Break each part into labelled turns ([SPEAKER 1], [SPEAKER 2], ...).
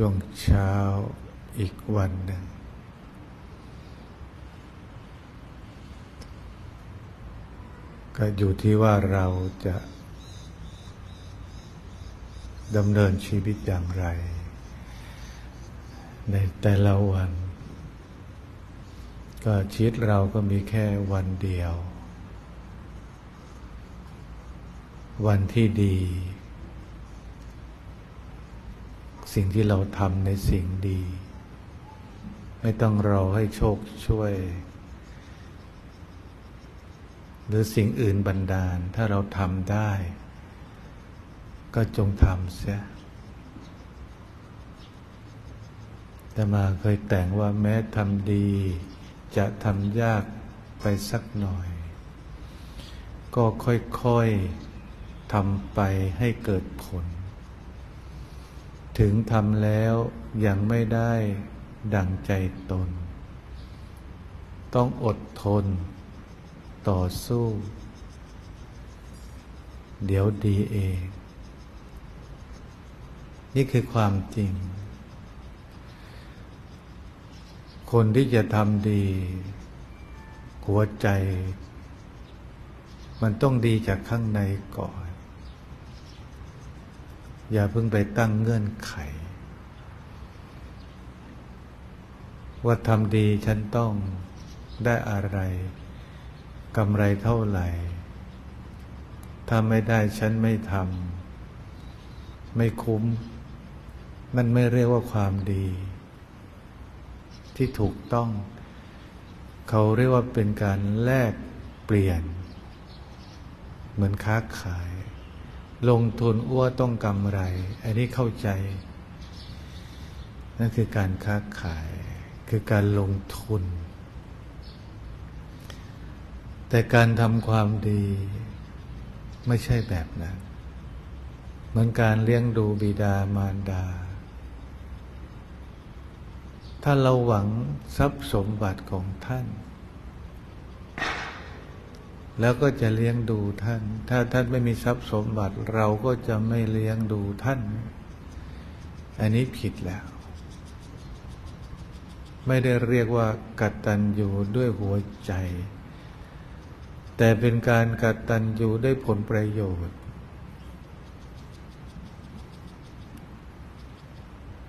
[SPEAKER 1] ช่วงเช้าอีกวันหนึ่ง ก็อยู่ที่ว่าเราจะดำเนินชีวิตอย่างไร ในแต่ละวัน ก็ชีวิตเราก็มีแค่วันเดียว วันที่ดี สิ่งที่เราทำในสิ่งดี ไม่ต้องรอให้โชคช่วย หรือสิ่งอื่นบันดาล ถ้าเราทำได้ ก็จงทำเสียแต่มาเคยแต่งว่าแม้ทำดี จะทำยากไปสักหน่อย ก็ค่อยๆทำไปให้เกิดผล ถึงทำแล้วยังไม่ได้ดังใจตน ต้องอดทน ต่อสู้ เดี๋ยวดีเอง นี่คือความจริง คนที่จะทำดี หัวใจ มันต้องดีจากข้างในก่อน อย่าเพิ่งไปตั้งเงื่อนไข ว่าทำดีฉันต้องได้อะไรกำไรเท่าไหร่ถ้าไม่ได้ฉันไม่ทำไม่คุ้ม มันไม่เรียกว่าความดี ที่ถูกต้อง เขาเรียกว่าเป็นการแลกเปลี่ยน เหมือนค้าขาย ลงทุนอ้วต้องกำไร อันนี้เข้าใจ นั่นคือการค้าขาย คือการลงทุน แต่การทำความดีไม่ใช่แบบนั้น เหมือนการเลี้ยงดูบิดามารดา ถ้าเราหวังทรัพย์สมบัติของท่าน แล้วก็จะเลี้ยงดูท่าน ถ้าท่านไม่มีทรัพย์สมบัติเราก็จะไม่เลี้ยงดูท่าน อันนี้ผิดแล้ว ไม่ได้เรียกว่ากัตตัญญูด้วยหัวใจ แต่เป็นการกัตตัญญูด้วยผลประโยชน์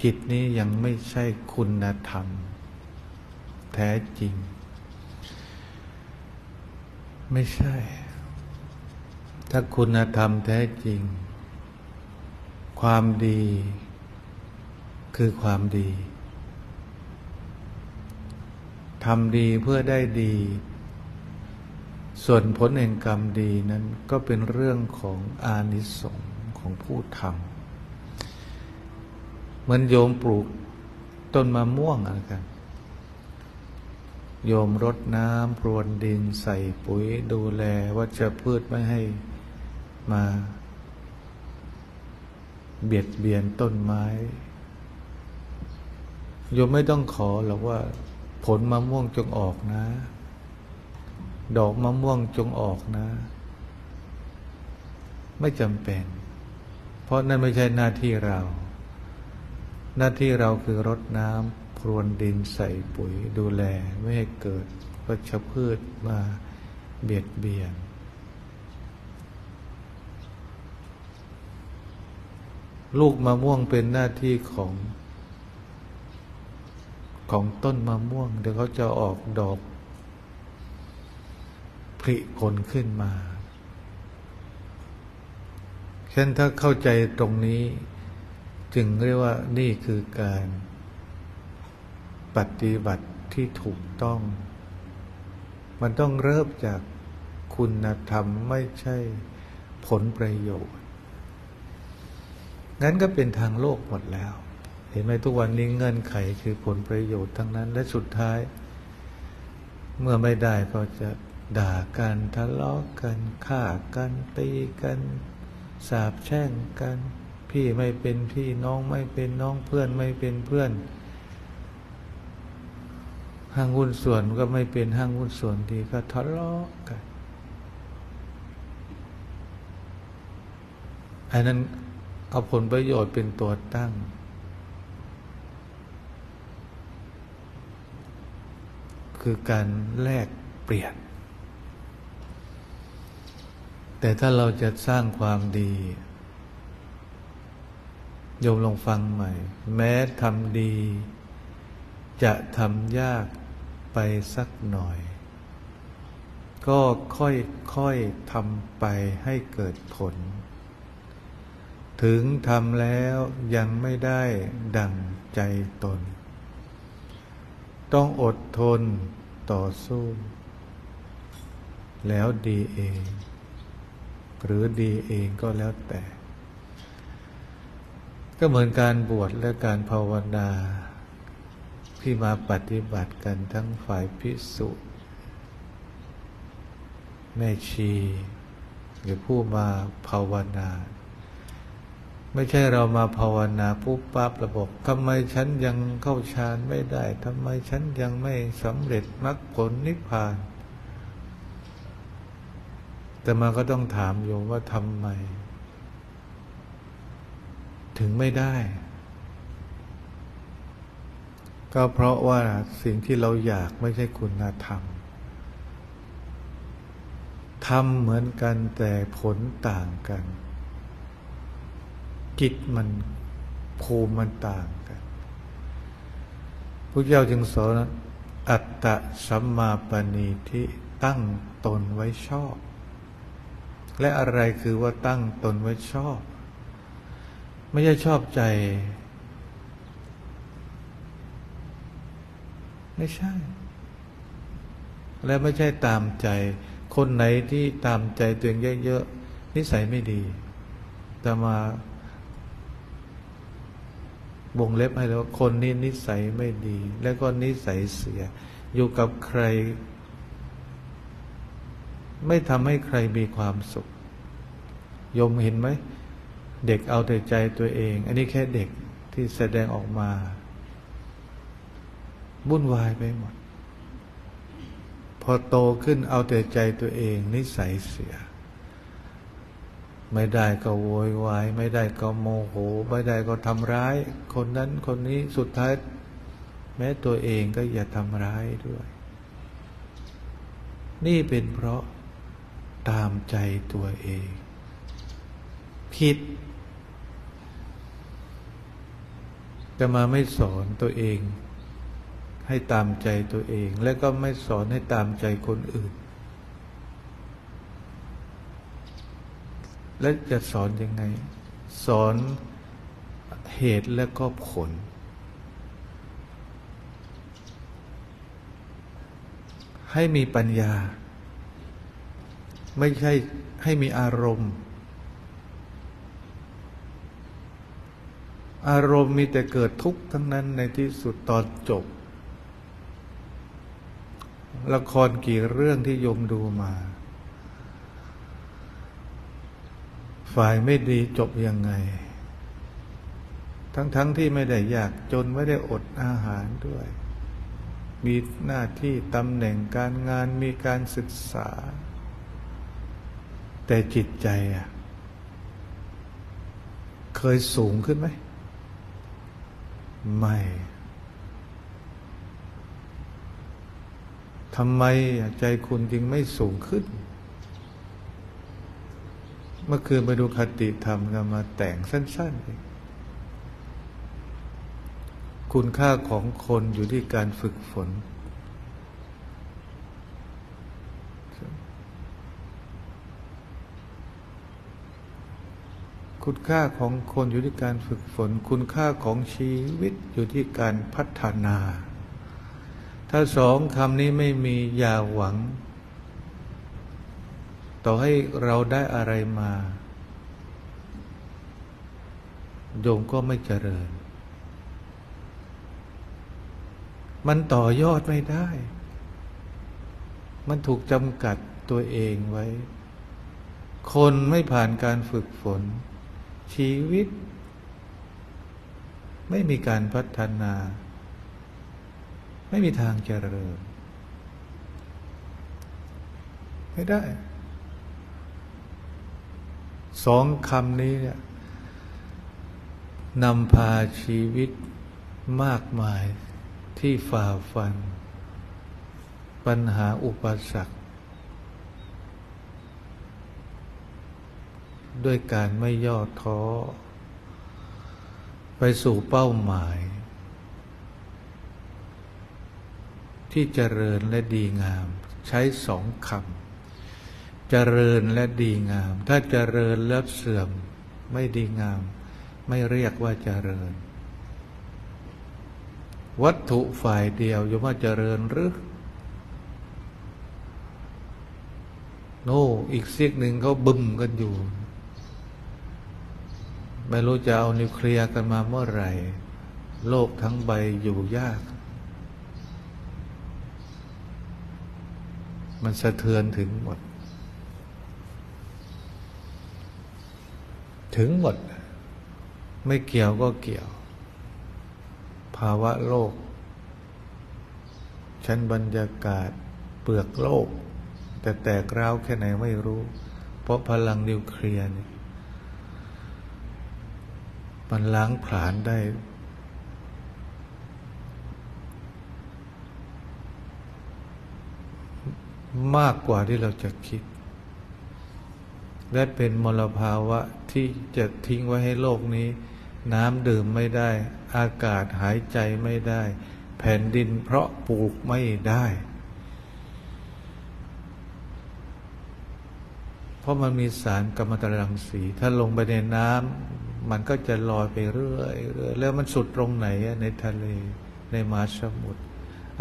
[SPEAKER 1] จิตนี้ยังไม่ใช่คุณธรรม แท้จริง ไม่ใช่ ถ้าคุณธรรมแท้จริง ความดี คือความดีทำดีเพื่อได้ดี ส่วนผลแห่งกรรมดีนั้นก็เป็นเรื่องของอานิสงส์ของผู้ทำเหมือนโยมปลูกต้นมะม่วงนะครับ โยมรดน้ำพรวนดินใส่ปุ๋ยดูแลวัชพืชไม่ให้มา เบียดเบียนต้นไม้ โยมไม่ต้องขอหรอกว่า ผลมะม่วงจงออกนะ ดอกมะม่วงจงออกนะ ไม่จำเป็น เพราะนั่นไม่ใช่หน้าที่เรา หน้าที่เราคือรดน้ำ พรวนดินใส่ปุ๋ยดูแลไม่ให้เกิดวัชพืชมาเบียดเบียน ลูกมะม่วงเป็นหน้าที่ของ ของต้นมะม่วง เดี๋ยวเขาจะออกดอกผลิผลขึ้นมาฉะนั้นถ้าเข้าใจตรงนี้ จึงเรียกว่านี่คือการ ปฏิบัติที่ถูกต้อง มันต้องเริ่มจากคุณธรรมไม่ใช่ผลประโยชน์ งั้นก็เป็นทางโลกหมดแล้ว เห็นไหมทุกวันนี้เงื่อนไขคือผลประโยชน์ทั้งนั้น และสุดท้าย เมื่อไม่ได้ก็จะด่ากันทะเลาะกันฆ่ากันตีกันสาบแช่งกัน พี่ไม่เป็นพี่น้องไม่เป็นน้องเพื่อนไม่เป็นเพื่อน ห้างหุ้นส่วนก็ไม่เป็นห้างหุ้นส่วนดีก็ทะเลาะกันอันนั้นเอาผลประโยชน์เป็นตัวตั้ง คือการแลกเปลี่ยน แต่ถ้าเราจะสร้างความดีโยมลองฟังใหม่ แม้ทำดี จะทำยาก ไปสักหน่อย ก็ค่อยๆทำไปให้เกิดผล ถึงทำแล้วยังไม่ได้ดังใจตน ต้องอดทนต่อสู้ แล้วดีเอง หรือดีเองก็แล้วแต่ ก็เหมือนการบวชและการภาวนา ที่มาปฏิบัติกันทั้งฝ่ายพิสุแม่ชี หรือผู้มาภาวนา ไม่ใช่เรามาภาวนาปุ๊บปั๊บระบบทำไมฉันยังเข้าฌานไม่ได้ทำไมฉันยังไม่สำเร็จมรรคผลนิพพาน แต่มาก็ต้องถามโยมว่าทำไม ถึงไม่ได้ ก็เพราะว่าสิ่งที่เราอยากไม่ใช่คุณธรรมทำเหมือนกันแต่ผลต่างกัน จิตมันภูมิมันต่างกันพระเจ้าจึงสอนอัตตะสัมมาปณีที่ตั้งตนไว้ชอบ และอะไรคือว่าตั้งตนไว้ชอบ ไม่ใช่ชอบใจ ไม่ใช่ และไม่ใช่ตามใจ คนไหนที่ตามใจตัวเองเยอะๆนิสัยไม่ดีแต่มาวงเล็บให้แล้วาคนนี้นิสัยไม่ดี แล้วก็นิสัยเสีย อยู่กับใคร ไม่ทำให้ใครมีความสุขยมเห็นไหม เด็กเอาแต่ใจตัวเอง อันนี้แค่เด็กที่แสดงออกมา วุ่นวายไปหมด พอโตขึ้นเอาแต่ใจตัวเองนิสัยเสีย ไม่ได้ก็โวยวาย ไม่ได้ก็โมโห ไม่ได้ก็ทำร้าย คนนั้นคนนี้สุดท้าย แม้ตัวเองก็อย่าทำร้ายด้วย นี่เป็นเพราะตามใจตัวเอง ผิดจะมาไม่สอนตัวเอง ให้ตามใจตัวเอง และก็ไม่สอนให้ตามใจคนอื่น และจะสอนยังไง สอนเหตุและก็ผล ให้มีปัญญา ไม่ใช่ให้มีอารมณ์ อารมณ์มีแต่เกิดทุกข์ทั้งนั้นในที่สุดตอนจบ ละครกี่เรื่องที่โยมดูมา ฝ่ายไม่ดีจบยังไง ทั้งๆทที่ไม่ได้อยากจนไม่ได้อดอาหารด้วย มีหน้าที่ตำแหน่งการงานมีการศึกษา แต่จิตใจอะเคยสูงขึ้นไหม ไม่ ทำไมใจคุณจึงไม่สูงขึ้น เมื่อคืนไปดูคติธรรมกันมาแต่งสั้นๆเองคุณค่าของคนอยู่ที่การฝึกฝน คุณค่าของคนอยู่ที่การฝึกฝน คุณค่าของชีวิตอยู่ที่การพัฒนา ถ้าสองคำนี้ไม่มีอย่าหวัง ต่อให้เราได้อะไรมา โยมก็ไม่เจริญ มันต่อยอดไม่ได้ มันถูกจำกัดตัวเองไว้ คนไม่ผ่านการฝึกฝน ชีวิต ไม่มีการพัฒนา ไม่มีทางเจริญไม่ได้ สองคำนี้เนี่ยนำพาชีวิตมากมายที่ฝ่าฟัน ปัญหาอุปสรรคด้วยการไม่ย่อท้อ ไปสู่เป้าหมาย ที่เจริญและดีงาม ใช้สองคำเจริญและดีงาม ถ้าเจริญแล้วเสื่อมไม่ดีงาม ไม่เรียกว่าเจริญ วัตถุฝ่ายเดียวจะว่าเจริญหรือโน่อีกซีกหนึ่งเขาบึมกันอยู่ ไม่รู้จะเอานิวเคลียร์กันมาเมื่อไหร่ โลกทั้งใบอยู่ยาก มันสะเทือนถึงหมด ถึงหมด ไม่เกี่ยวก็เกี่ยว ภาวะโลก ชั้นบรรยากาศเปลือกโลก แต่แตกร้าวแค่ไหนไม่รู้ เพราะพลังนิวเคลียร์นี่มันล้างผลาญได้ มากกว่าที่เราจะคิด และเป็นมลภาวะที่จะทิ้งไว้ให้โลกนี้ น้ำดื่มไม่ได้ อากาศหายใจไม่ได้ แผ่นดินเพราะปลูกไม่ได้ เพราะมันมีสารกัมมันตรังสี ถ้าลงไปในน้ำมันก็จะลอยไปเรื่อยเรื่อยแล้วมันสุดตรงไหนอะในทะเลในมหาสมุทร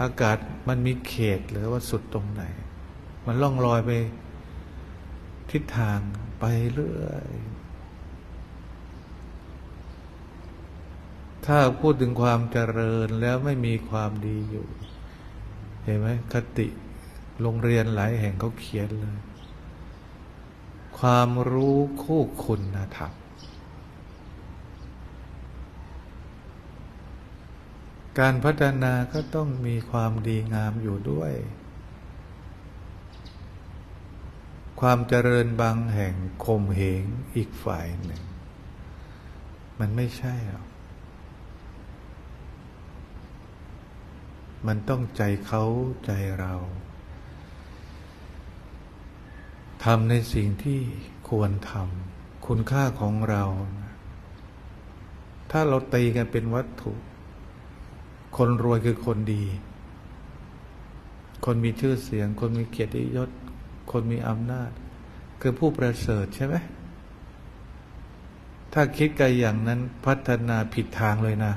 [SPEAKER 1] อากาศมันมีเขตหรือว่าสุดตรงไหน มันล่องลอยไป ทิศทางไปเรื่อย ถ้าพูดถึงความเจริญแล้วไม่มีความดีอยู่ เห็นไหมคติโรงเรียนหลายแห่งเขาเขียนเลย ความรู้คู่คุณธรรมการพัฒนาก็ต้องมีความดีงามอยู่ด้วย ความเจริญบางแห่งข่มเหงอีกฝ่ายหนึ่ง มันไม่ใช่หรอกมันต้องใจเขาใจเราทำในสิ่งที่ควรทำคุณค่าของเรา ถ้าเราตีกันเป็นวัตถุ คนรวยคือคนดี คนมีชื่อเสียง คนมีเกียรติยศ คนมีอำนาจ คือผู้ประเสริฐใช่ไหมถ้าคิดกันอย่างนั้นพัฒนาผิดทางเลยนะ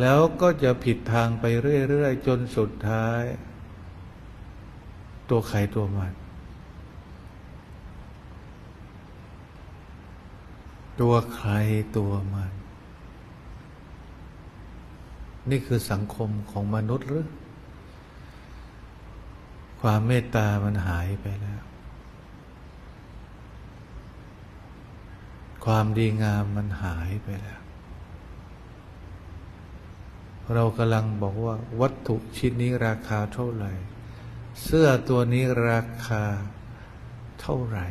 [SPEAKER 1] แล้วก็จะผิดทางไปเรื่อย ๆ จนสุดท้าย ตัวใครตัวมันตัวใครตัวมัน นี่คือสังคมของมนุษย์หรือ ความเมตตามันหายไปแล้ว ความดีงามมันหายไปแล้ว เรากำลังบอกว่าวัตถุชิ้นนี้ราคาเท่าไหร่ เสื้อตัวนี้ราคาเท่าไหร่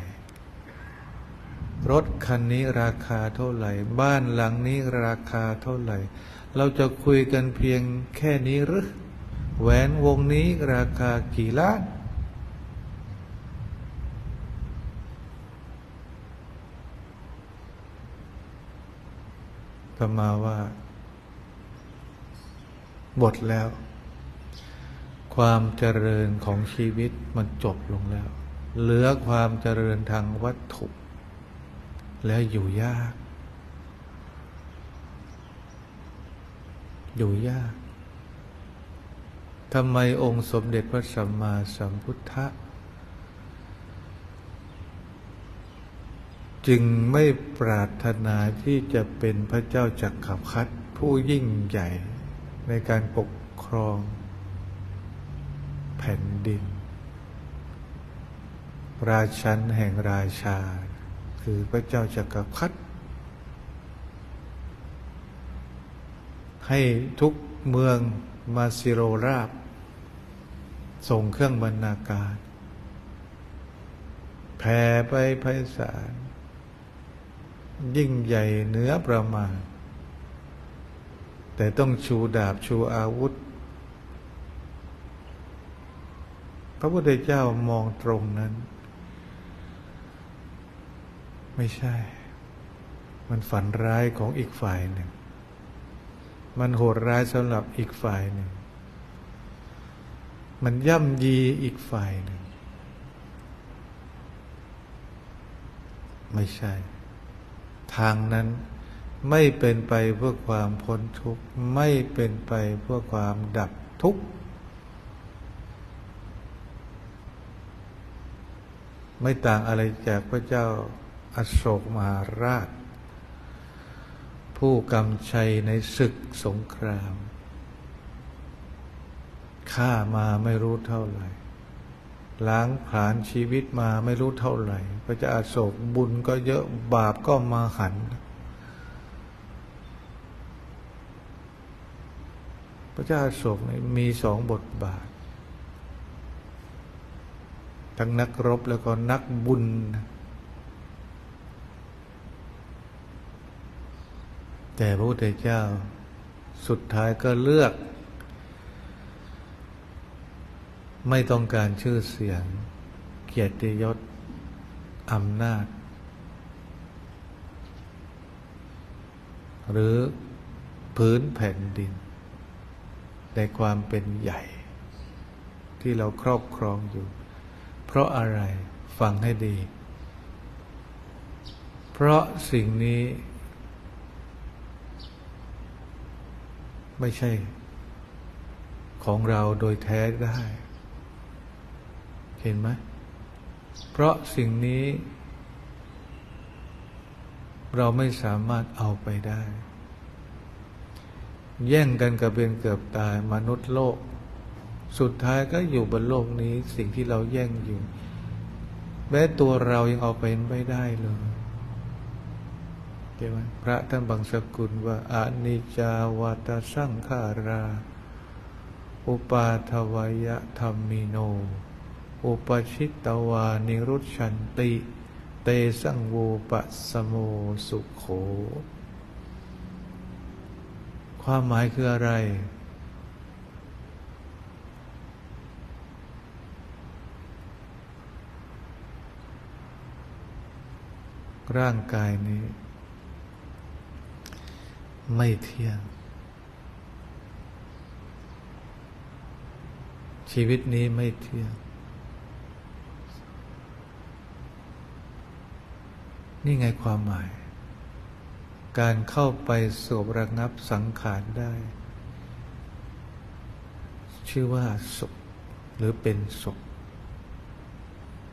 [SPEAKER 1] รถคันนี้ราคาเท่าไหร่ บ้านหลังนี้ราคาเท่าไหร่ เราจะคุยกันเพียงแค่นี้หรือ แหวนวงนี้ราคากี่ล้านก็มาว่าหมดแล้ว ความเจริญของชีวิตมันจบลงแล้ว เหลือความเจริญทางวัตถุ แล้วอยู่ยาก อยู่ยาก ทำไมองค์สมเด็จพระสัมมาสัมพุทธะจึงไม่ปรารถนาที่จะเป็นพระเจ้าจักรพรรดิผู้ยิ่งใหญ่ในการปกครองแผ่นดิน ราชันแห่งราชา คือพระเจ้าจักรพรรดิให้ทุกเมือง มาสิโรราบ ส่งเครื่องบรรณาการแผ่ไปไพศาลยิ่งใหญ่เหนือประมาณ แต่ต้องชูดาบชูอาวุธ พระพุทธเจ้ามองตรงนั้น ไม่ใช่ มันฝันร้ายของอีกฝ่ายหนึ่ง มันโหดร้ายสำหรับอีกฝ่ายหนึ่ง มันย่ำยีอีกฝ่ายหนึ่ง ไม่ใช่ ทางนั้นไม่เป็นไปเพื่อความพ้นทุกข์ ไม่เป็นไปเพื่อความดับทุกข์ ไม่ต่างอะไรจากพระเจ้าอโศกมหาราช ผู้กำชัยในศึกสงครามฆ่ามาไม่รู้เท่าไหร่ ล้างผลาญชีวิตมาไม่รู้เท่าไหร่พระเจ้าอโศกบุญก็เยอะบาปก็มาหัน พระเจ้าอโศกมีสองบทบาท ทั้งนักรบแล้วก็นักบุญ แต่พระพุทธเจ้าสุดท้ายก็เลือก ไม่ต้องการชื่อเสียง เกียรติยศอำนาจ หรือพื้นแผ่นดิน ในความเป็นใหญ่ ที่เราครอบครองอยู่ เพราะอะไรฟังให้ดี เพราะสิ่งนี้ ไม่ใช่ ของเราโดยแท้ได้ เห็นไหม เพราะสิ่งนี้ เราไม่สามารถเอาไปได้ แย่งกันกับเป็นเกือบตายมนุษย์โลก สุดท้ายก็อยู่บนโลกนี้ สิ่งที่เราแย่งอยู่ แม้ตัวเรายังเอาไปไม่ได้เลย ใช่ไหมพระท่านบางสกุลว่าอานิจจาวัตสังขารา อุปาทวายะธรรมิโน อุปชิตตวานิรุชันติ เตสังโวปสโมสุขโข ความหมายคืออะไรร่างกายนี้ ไม่เที่ยง ชีวิตนี้ไม่เที่ยง นี่ไงความหมาย การเข้าไปสวบระงับสังขารได้ ชื่อว่าสุขหรือเป็นสุข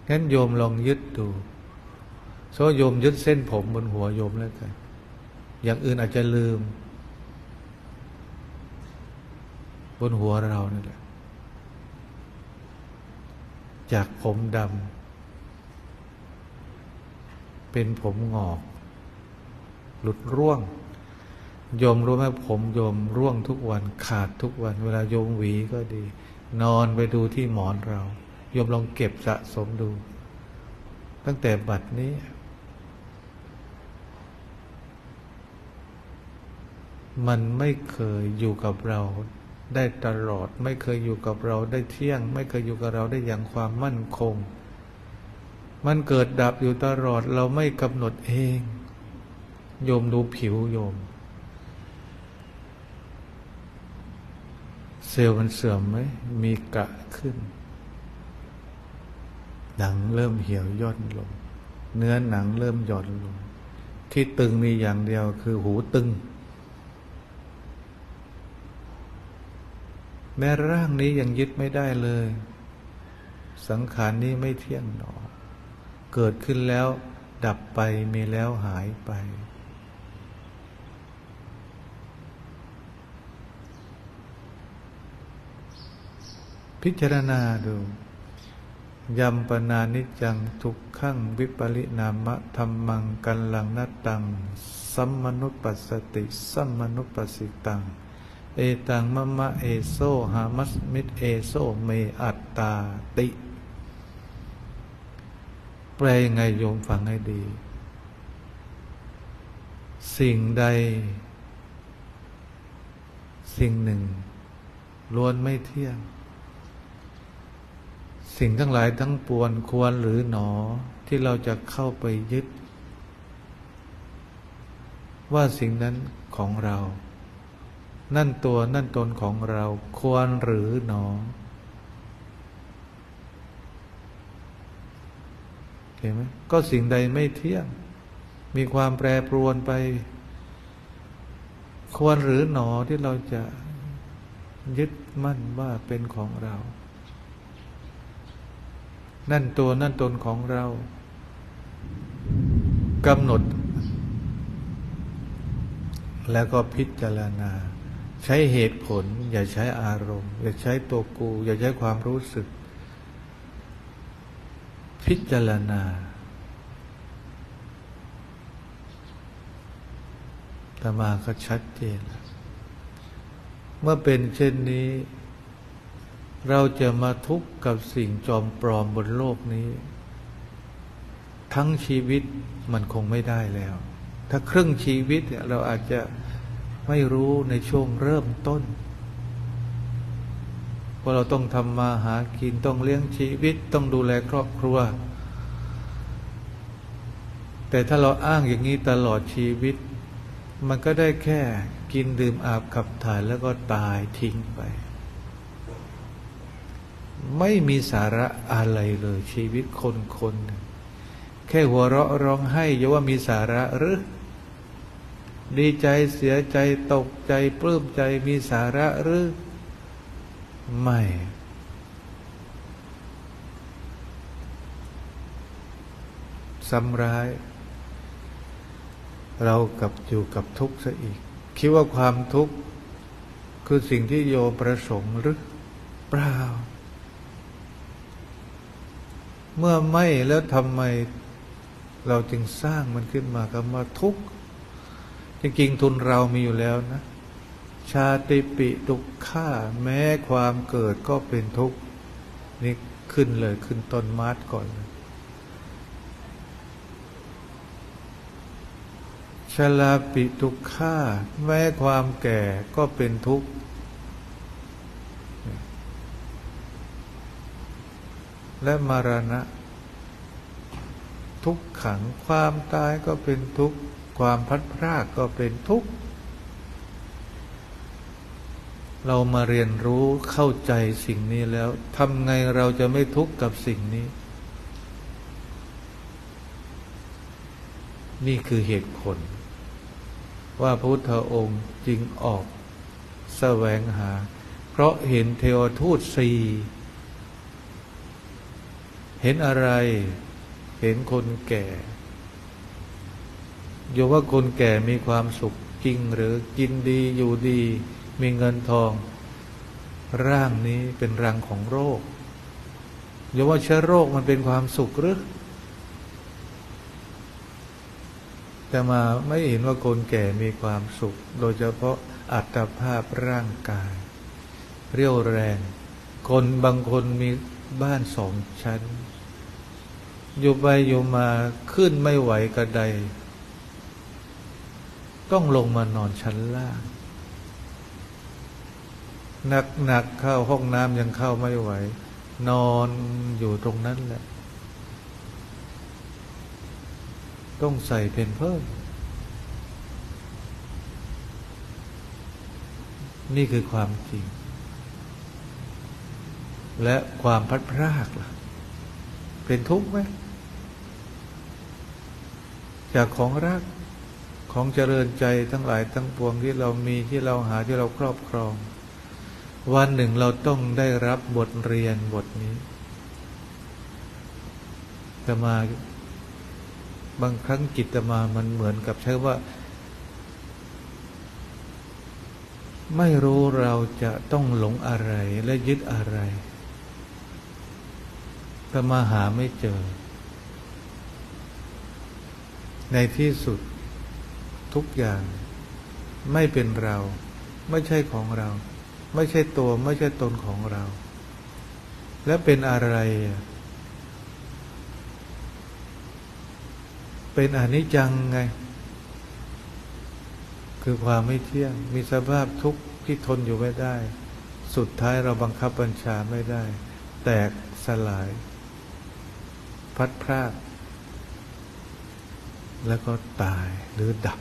[SPEAKER 1] งั้นโยมลองยึดดูโซโยมยึดเส้นผมบนหัวโยมแล้วกัน อย่างอื่นอาจจะลืม บนหัวเรานี่แหละ จากผมดำเป็นผมงอก หลุดร่วงโยมรู้ไหมผมโยมร่วงทุกวันขาดทุกวัน เวลาโยมหวีก็ดี นอนไปดูที่หมอนเราโยมลองเก็บสะสมดู ตั้งแต่บัดนี้ มันไม่เคยอยู่กับเราได้ตลอด ไม่เคยอยู่กับเราได้เที่ยง ไม่เคยอยู่กับเราได้อย่างความมั่นคง มันเกิดดับอยู่ตลอดเราไม่กำหนดเอง โยมดูผิวโยม เซลล์มันเสื่อมไหมมีกะขึ้น หนังเริ่มเหี่ยวย่นลง เนื้อหนังเริ่มหย่อนลง ที่ตึงมีอย่างเดียวคือหูตึง แม้ร่างนี้ยังยึดไม่ได้เลย สังขารนี้ไม่เที่ยงหนอ เกิดขึ้นแล้วดับไปมีแล้วหายไป พิจารณาดูยัมปนานิจังทุกขังวิปริณามะธรรมังกันลังนัตตัง สัมมนุปปัสสติ สัมมนุปปัสสิตัง เอตังมะมะเอโซหามัสมิตเอโซเมอัตตาติ แปลยังไงโยมฟังให้ดี สิ่งใด สิ่งหนึ่งล้วนไม่เที่ยง สิ่งทั้งหลายทั้งปวงควรหรือหนอที่เราจะเข้าไปยึด ว่าสิ่งนั้นของเรา นั่นตัวนั่นตนของเราควรหรือหนอเห็นไหมก็สิ่งใดไม่เที่ยง มีความแปรปรวนไป ควรหรือหนอที่เราจะยึดมั่นว่าเป็นของเรา นั่นตัวนั่นตนของเรากำหนด แล้วก็พิจารณา ใช้เหตุผล อย่าใช้อารมณ์ อย่าใช้ตัวกู อย่าใช้ความรู้สึก พิจารณา ธรรมาก็ชัดเจนแล้วเมื่อเป็นเช่นนี้ เราจะมาทุกข์กับสิ่งจอมปลอมบนโลกนี้ ทั้งชีวิตมันคงไม่ได้แล้ว ถ้าครึ่งชีวิตเนี่ยเราอาจจะ ไม่รู้ในช่วงเริ่มต้นว่าเราต้องทำมาหากินต้องเลี้ยงชีวิตต้องดูแลครอบครัว แต่ถ้าเราอ้างอย่างนี้ตลอดชีวิต มันก็ได้แค่กินดื่มอาบขับถ่ายแล้วก็ตายทิ้งไป ไม่มีสาระอะไรเลยชีวิตคนคน แค่หัวเราะร้องไห้อย่าว่ามีสาระหรือ ดีใจเสียใจตกใจปลื้มใจมีสาระหรือ ไม่ ซ้ำร้าย เรากับอยู่กับทุกข์ซะอีก คิดว่าความทุกข์ คือสิ่งที่โยประสงค์หรือเปล่า เมื่อไม่แล้วทำไม เราจึงสร้างมันขึ้นมาก็มาทุกข์ จริงๆทุนเรามีอยู่แล้วนะ ชาติปิทุกข้าแม้ความเกิดก็เป็นทุกข์นี่ขึ้นเลยขึ้นต้นมาร์ก่อนชลาปิทุกข้าแม้ความแก่ก็เป็นทุกข์และมรณะ ทุกขังความตายก็เป็นทุกข์ ความพัดพรากก็เป็นทุกข์ เรามาเรียนรู้เข้าใจสิ่งนี้แล้วทำไงเราจะไม่ทุกข์กับสิ่งนี้ นี่คือเหตุผล ว่าพระพุทธองค์จึงออกแสวงหา เพราะเห็นเทวทูตสี่เห็นอะไร เห็นคนแก่ โยว่าคนแก่มีความสุขจริงหรือกินดีอยู่ดี มีเงินทอง ร่างนี้เป็นรังของโรคโยว่าเชื้อโรคมันเป็นความสุขหรือแต่มาไม่เห็นว่าคนแก่มีความสุข โดยเฉพาะอัตภาพร่างกาย เรียวแรง คนบางคนมีบ้านสองชั้น อยู่ไปอยู่มาขึ้นไม่ไหวกระได ต้องลงมานอนชั้นล่างหนักหนักเข้าห้องน้ำยังเข้าไม่ไหว นอนอยู่ตรงนั้นแหละ ต้องใส่เพนเพิ่ม นี่คือความจริง และความพัดพรากล่ะ เป็นทุกข์ไหมจากของรัก ของเจริญใจทั้งหลายทั้งปวงที่เรามีที่เราหาที่เราครอบครอง วันหนึ่งเราต้องได้รับบทเรียนบทนี้จะมาบางครั้งจิตมามันเหมือนกับใช้ว่า ไม่รู้เราจะต้องหลงอะไรและยึดอะไรแต่มาหาไม่เจอ ในที่สุด ทุกอย่าง ไม่เป็นเรา ไม่ใช่ของเรา ไม่ใช่ตัวไม่ใช่ตนของเรา และเป็นอะไร เป็นอนิจจังไง คือความไม่เที่ยง มีสภาพทุกข์ที่ทนอยู่ไม่ได้ สุดท้ายเราบังคับบัญชาไม่ได้ แตกสสลาย พัดพรากแล้วก็ตายหรือดับ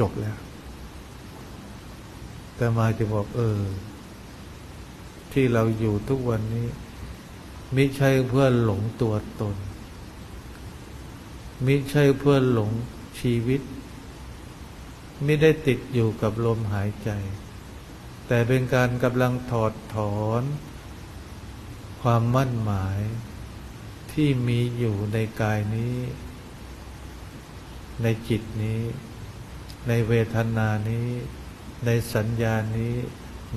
[SPEAKER 1] จบแล้ว แต่มาจะบอกเออ ที่เราอยู่ทุกวันนี้มิใช่เพื่อหลงตัวตนมิใช่เพื่อหลงชีวิต ไม่ได้ติดอยู่กับลมหายใจ แต่เป็นการกำลังถอดถอน ความมั่นหมายที่มีอยู่ในกายนี้ ในจิตนี้ ในเวทนานี้ ในสัญญานี้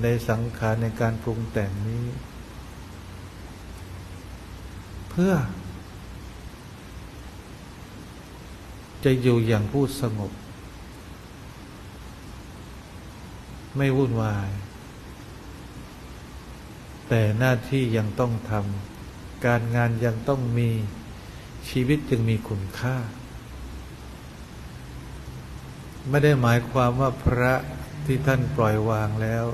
[SPEAKER 1] ในสังขารในการปรุงแต่งนี้ เพื่อ จะอยู่อย่างผู้สงบ ไม่วุ่นวาย แต่หน้าที่ยังต้องทำการงานยังต้องมีชีวิตจึงมีคุณค่า ไม่ได้หมายความว่าพระที่ท่านปล่อยวางแล้ว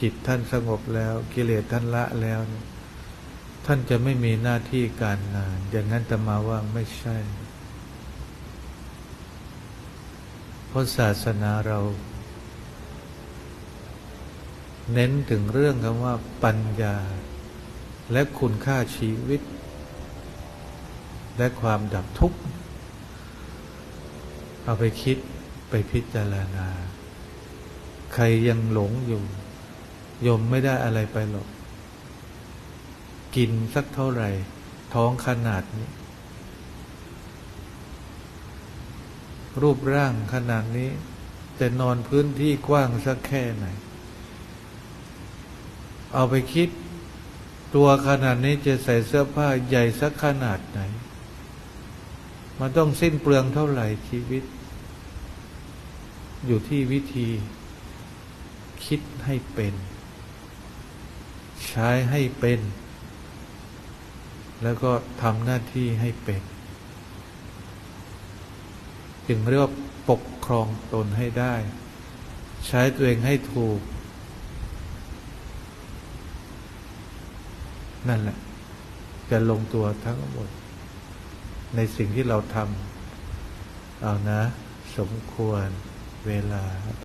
[SPEAKER 1] จิตท่านสงบแล้ว กิเลสท่านละแล้วนี่ท่านจะไม่มีหน้าที่การงาน อย่างนั้นจะมาว่าไม่ใช่เพราะศาสนาเรา เน้นถึงเรื่องคำว่าปัญญา และคุณค่าชีวิต และความดับทุกข์ เอาไปคิด ไปพิจารณา ใครยังหลงอยู่ยมไม่ได้อะไรไปหรอก กินสักเท่าไหร่ ท้องขนาดนี้ รูปร่างขนาดนี้จะนอนพื้นที่กว้างสักแค่ไหน เอาไปคิด ตัวขนาดนี้จะใส่เสื้อผ้าใหญ่สักขนาดไหน มันต้องสิ้นเปลืองเท่าไหร่ชีวิต อยู่ที่วิธีคิดให้เป็น ใช้ให้เป็น แล้วก็ทำหน้าที่ให้เป็น จึงเรียกว่าปกครองตนให้ได้ ใช้ตัวเองให้ถูก นั่นแหละ จะลงตัวทั้งหมด ในสิ่งที่เราทำเอานะ สมควร เวลา